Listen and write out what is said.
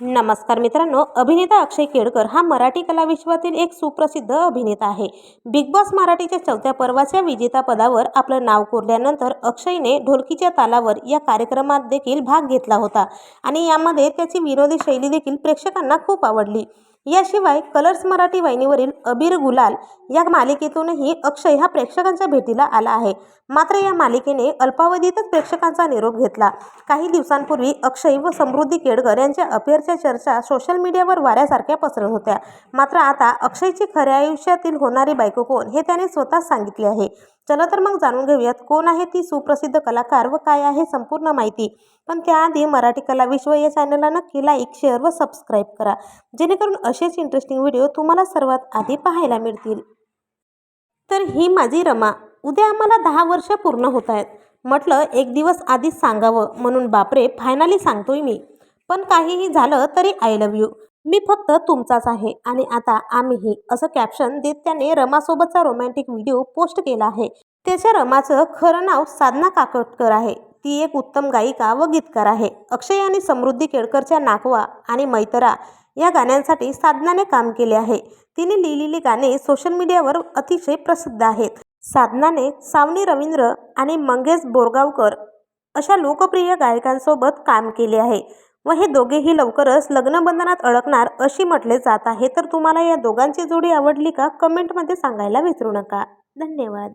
नमस्कार मित्रांनो अभिनेता अक्षय केळकर हा मराठी कलाविश्वातील एक सुप्रसिद्ध अभिनेता आहे. बिग बॉस मराठीच्या चौथ्या पर्वाच्या विजेतापदावर आपलं नाव कोरल्यानंतर अक्षयने ढोलकीच्या तालावर या कार्यक्रमात देखील भाग घेतला होता आणि यामध्ये त्याची विनोदी शैली देखील प्रेक्षकांना खूप आवडली. याशिवाय कलर्स मराठी वाहिनीवरील अबीर गुलाल या मालिकेतूनही अक्षय हा प्रेक्षकांच्या भेटीला आला आहे. मात्र या मालिकेने अल्पावधीतच प्रेक्षकांचा निरोप घेतला. काही दिवसांपूर्वी अक्षय व समृद्धी केडकर यांच्या अफेअरच्या चर्चा सोशल मीडियावर वाऱ्यासारख्या पसरत होत्या. मात्र आता अक्षयची खऱ्या आयुष्यातील होणारी बायको कोण हे त्याने स्वतःच सांगितले आहे. चला तर मग जाणून घेऊयात कोण आहे ती सुप्रसिद्ध कलाकार व काय आहे संपूर्ण माहिती. पण त्याआधी मराठी कला विश्व या चॅनलला नक्की लाईक शेअर व सबस्क्राईब करा. जेणेकरून असेच इंटरेस्टिंग व्हिडिओ तुम्हाला सर्वात आधी पाहायला मिळतील. तर ही माझी रमा. उद्या आम्हाला दहा वर्ष पूर्ण होत आहेत. म्हटलं एक दिवस आधीच सांगावं म्हणून बापरे फायनली सांगतोय मी. पण काहीही झालं तरी आय लव्ह यू मी फक्त तुमचाच आहे आणि आता आम्हीही असं कॅप्शन देत त्याने रमासोबतचा रोमॅन्टिक व्हिडिओ पोस्ट केला आहे. त्याच्या रमाचं खरं नाव साधना काकटकर आहे. ती एक उत्तम गायिका व गीतकार आहे. अक्षय आणि समृद्धी केळकरच्या नाकवा आणि मैतरा या गाण्यांसाठी साधनाने काम केले आहे. तिने लिहिलेली गाणे सोशल मीडियावर अतिशय प्रसिद्ध आहेत. साधनाने सावनी रवींद्र आणि मंगेश बोरगावकर अशा लोकप्रिय गायकांसोबत काम केले आहे व हे दोघेही लवकरच लग्नबंधनात अडकणार अशी म्हटले जात आहे. तर तुम्हाला या दोघांची जोडी आवडली का? कमेंटमध्ये सांगायला विसरू नका. धन्यवाद.